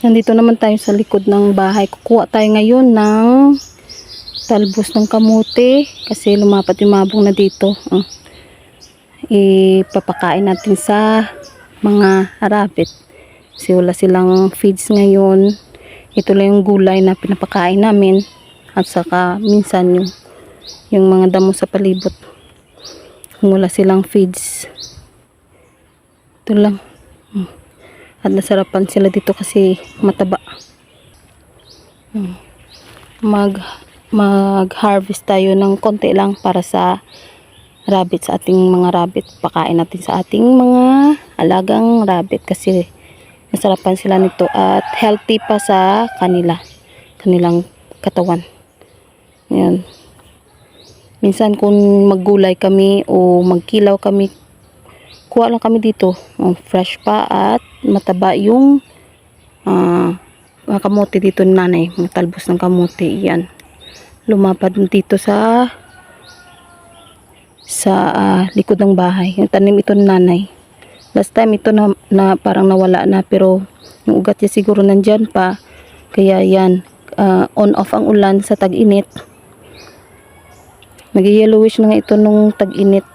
Nandito naman tayo sa likod ng bahay. Kukuha tayo ngayon ng talbos ng kamote kasi lumapat yung mabong na dito. Ah. Ipapakain natin sa mga rabbit. Kasi wala silang feeds ngayon. Ito lang yung gulay na pinapakain namin. At saka minsan yung, yung mga damo sa palibot. Kung wala silang feeds. Ito lang. Hmm. At nasarapan sila dito kasi mataba. Hmm. Mag mag-harvest tayo ng konti lang para sa rabbit sa ating mga rabbit. Pakain natin sa ating mga alagang rabbit kasi nasarapan sila nito at healthy pa sa kanila. Kanilang katawan. Yan. Minsan kung maggulay kami o magkilaw kami, kuha lang kami dito. Oh, fresh pa at mataba yung mga kamote dito ni nanay. Mga talbos ng kamote. Yan. Lumapad dito sa sa ah, likod ng bahay. Yung tanim ito ni nanay. Last time ito na, na parang nawala na pero yung ugat niya siguro nandyan pa. Kaya yan, ah, on off ang ulan sa tag-init. Nag-yellowish na nga ito nung tag-init.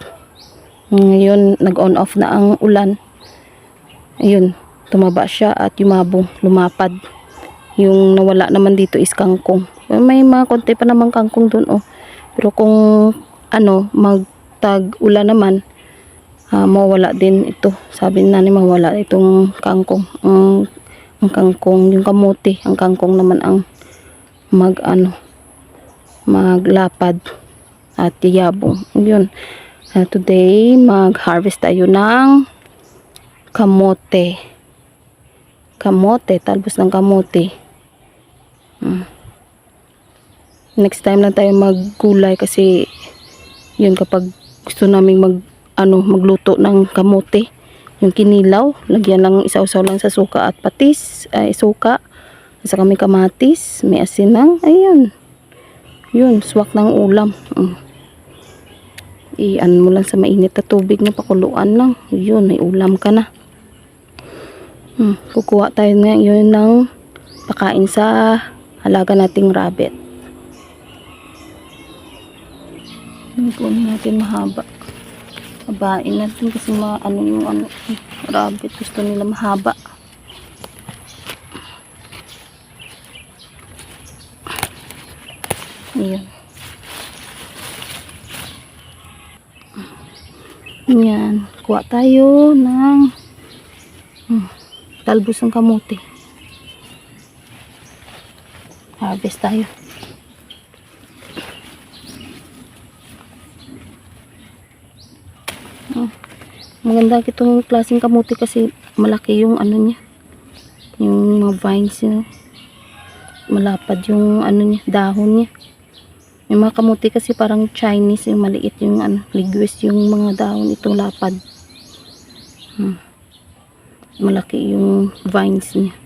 Ngayon, nag-on off na ang ulan. Ayun, tumaba siya at yumabong, lumapad. Yung nawala naman dito is kangkong. May mga konti pa naman kangkong dun, oh. Pero kung, ano, magtag-ulan naman, ah, mawala din ito. Sabi ni nanay, mawala itong kangkong. Ang, ang kangkong, yung kamuti, ang kangkong naman ang mag, ano, maglapad at yabong. Yun. Uh, today, mag-harvest tayo ng kamote. Kamote, talbos ng kamote. Hmm. Next time lang tayo maggulay kasi yun kapag gusto naming mag ano magluto ng kamote yung kinilaw lagyan lang isaw-saw lang sa suka at patis ay suka at saka may kamatis may asin ng ayun yun swak ng ulam mm. I-ano mo lang sa mainit na tubig na pakuluan lang yun may ulam ka na hmm. kukuha tayo ngayon ng pakain sa halaga nating rabbit kunin natin mahaba. Habain natin kasi ma ano yung ano, rabbit gusto nila mahaba. Ayan. Yan. Kuha tayo ng hmm, talbos ng kamote. Harvest tayo. Maganda itong klaseng kamote kasi malaki yung ano niya. Yung mga vines niya. Malapad yung ano niya, dahon niya. Yung mga kamote kasi parang Chinese, yung maliit yung ano, ligwis yung mga dahon itong lapad. Hmm. Malaki yung vines niya.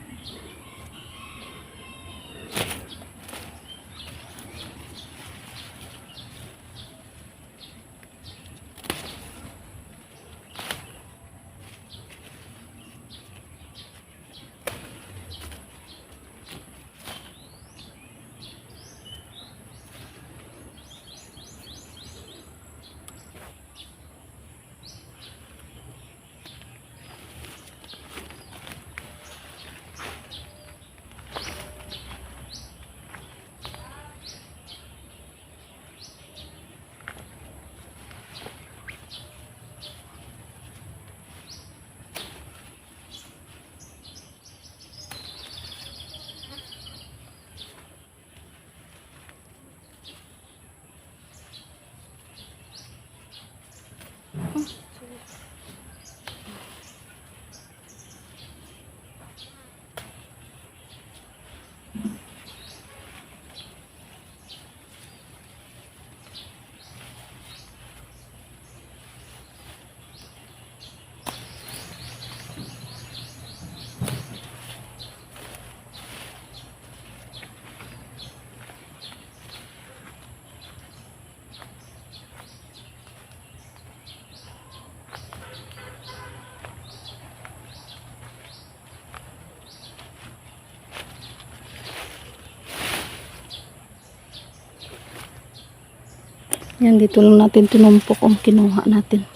Yan, dito lang natin tinumpok ang kinuha natin.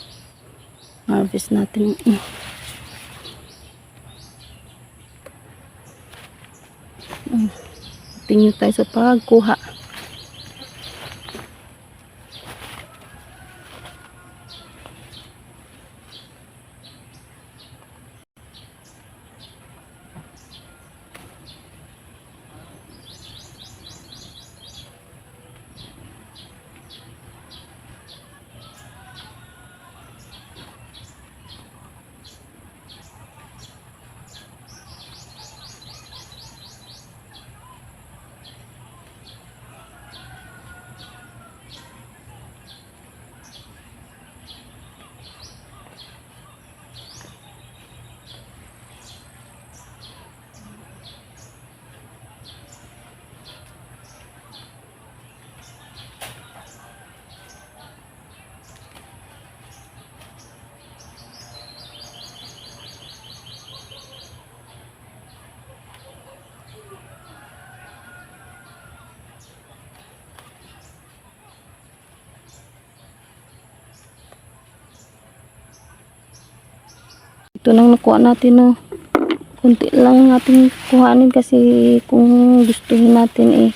Harvest natin. Mm. Mm. Tingin tayo sa pagkuha. Ito nang nakuha natin no. Kunti lang natin kuhanin kasi kung gustuhin natin eh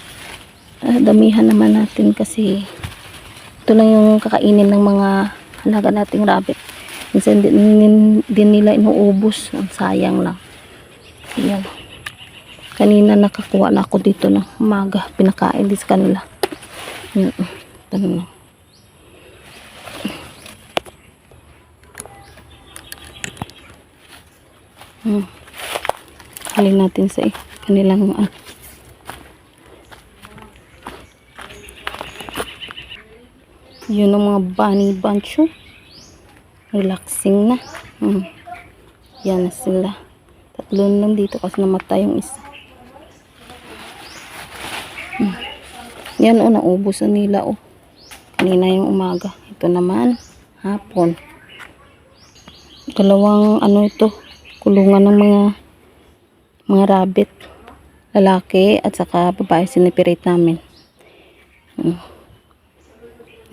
ah, damihan naman natin kasi ito lang yung kakainin ng mga halaga nating rabbit. Minsan din, din, nila inuubos. Ang sayang lang. Yan. Kanina nakakuha na ako dito ng umaga. Pinakain din sa kanila. Ito na lang. Hmm. Halin natin sa kanilang ah, yun ang mga bunny bunch oh. relaxing na hmm. yan na sila tatlo lang dito kasi namatay yung isa hmm. yan oh naubos na nila oh kanina yung umaga ito naman hapon dalawang ano ito kulungan ng mga mga rabbit lalaki at saka babae siniperate namin hmm.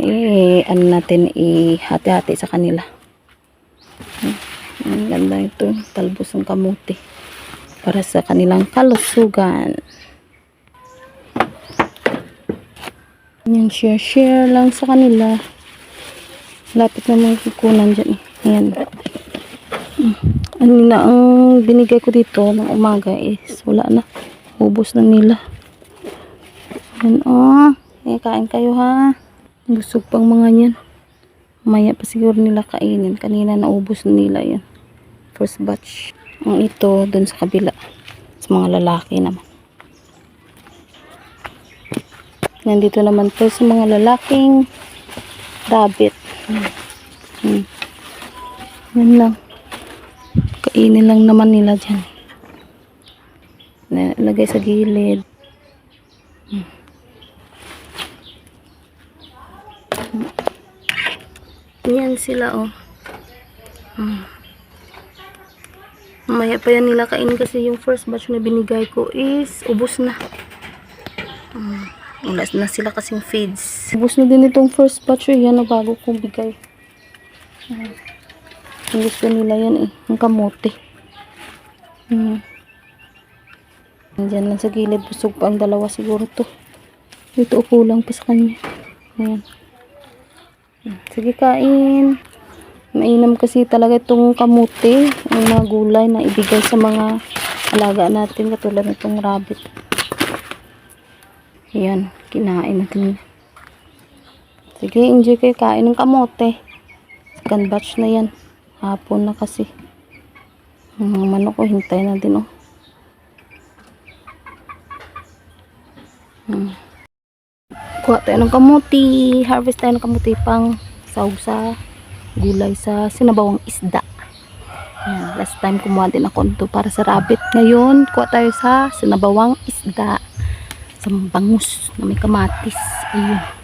eh ano natin ihati-hati sa kanila hmm. ang ganda ito talbos ng kamuti para sa kanilang kalusugan yan share share lang sa kanila lapit na mga kukunan dyan eh. Ayan. Mm. Ano ang binigay ko dito ng umaga is wala na. Ubos na nila. Ayan oh. Eh, kain kayo ha. Busog pang mga yan. Maya pa siguro nila kainin. Kanina naubos na nila yan. First batch. Ang ito dun sa kabila. Sa mga lalaki naman. Nandito naman to sa mga lalaking rabbit. Hmm. Hmm. Yan lang. Kainin lang naman nila dyan. Nalagay sa gilid. Hmm. Yan sila oh. Hmm. Mamaya pa yan nila kainin kasi yung first batch na binigay ko is ubos na. Hmm. Na sila kasing feeds. Ubus na din itong first batch eh. Yan na bago kong bigay. Hmm. Gusto nila yan eh. Ang kamote. Hmm. Diyan lang sa gilid. Busog pa ang dalawa siguro to. Dito kulang pa sa kanya. Ayan. Hmm. Sige kain. Mainam kasi talaga itong kamote. Ang mga gulay na ibigay sa mga alaga natin. Katulad nitong rabbit. Ayan, kinain natin. Sige, enjoy kayo kain ng kamote. Second batch na yan. Hapon na kasi. Ang manok ko, hintay na din oh. Hmm. Kuha tayo ng kamuti. Harvest tayo ng kamuti pang sahog sa gulay sa sinabawang isda. Ayan, last time kumuha din ako nito para sa rabbit. Ngayon, kuha tayo sa sinabawang isda sa bangus na may kamatis. Ayun.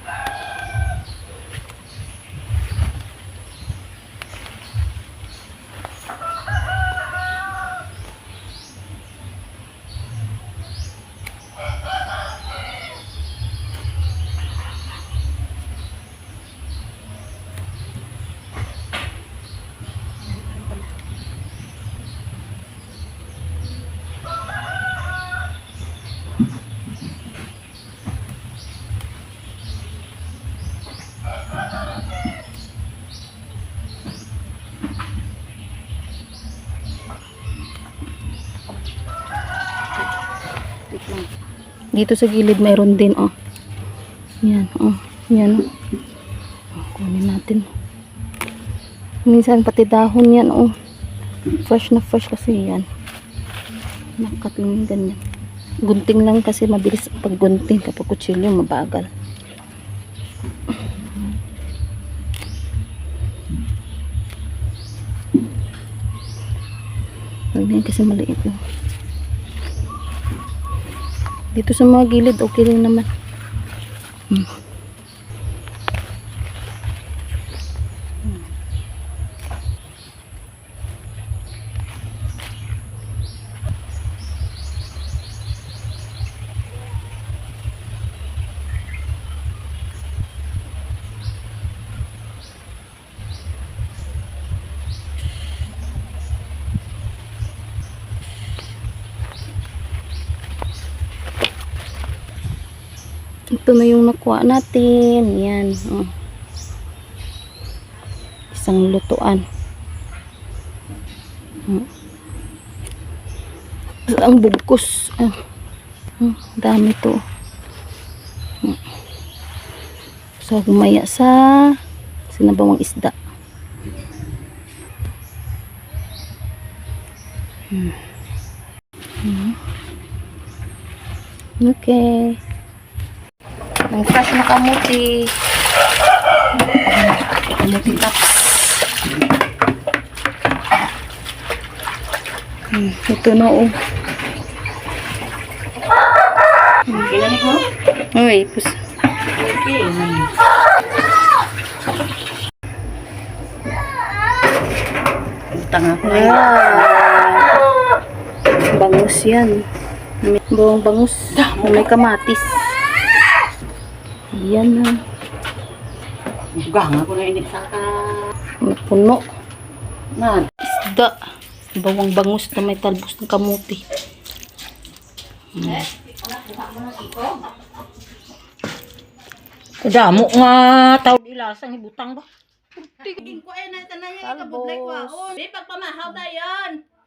Dito sa gilid mayroon din, oh. Yan, oh. Yan, oh. Oh, Kunin natin. Minsan pati dahon yan, oh. Fresh na fresh kasi yan. Nakat lang yung ganyan. Gunting lang kasi mabilis pag gunting kapag kutsilyo mabagal. Ganyan kasi maliit lang. Dito sa mga gilid, okay lang naman. Hmm. Ito na yung nakuha natin. Yan. Oh. Isang lutuan. Hmm. Ang bugkos. Ah. Hmm, dami to. Hmm. So, gumaya sa sinabawang isda. Hmm. Okay. Ang fresh na kamuti. Kamuti tops. Hmm, ito na oh. Kinanig mo? Uy, pus. Okay. Utang ako. Wow. Bangus yan. May buong bangus. May kamatis. Yan na. Gang ako na init sa ka. May puno. Man. Isda. Bawang bangus na may talbos ng kamuti. Kadamo nga tawag ilasang ibutang ba? Tigin ko eh, na tanay yung kabublay ko. Di pagpamahaw dayon.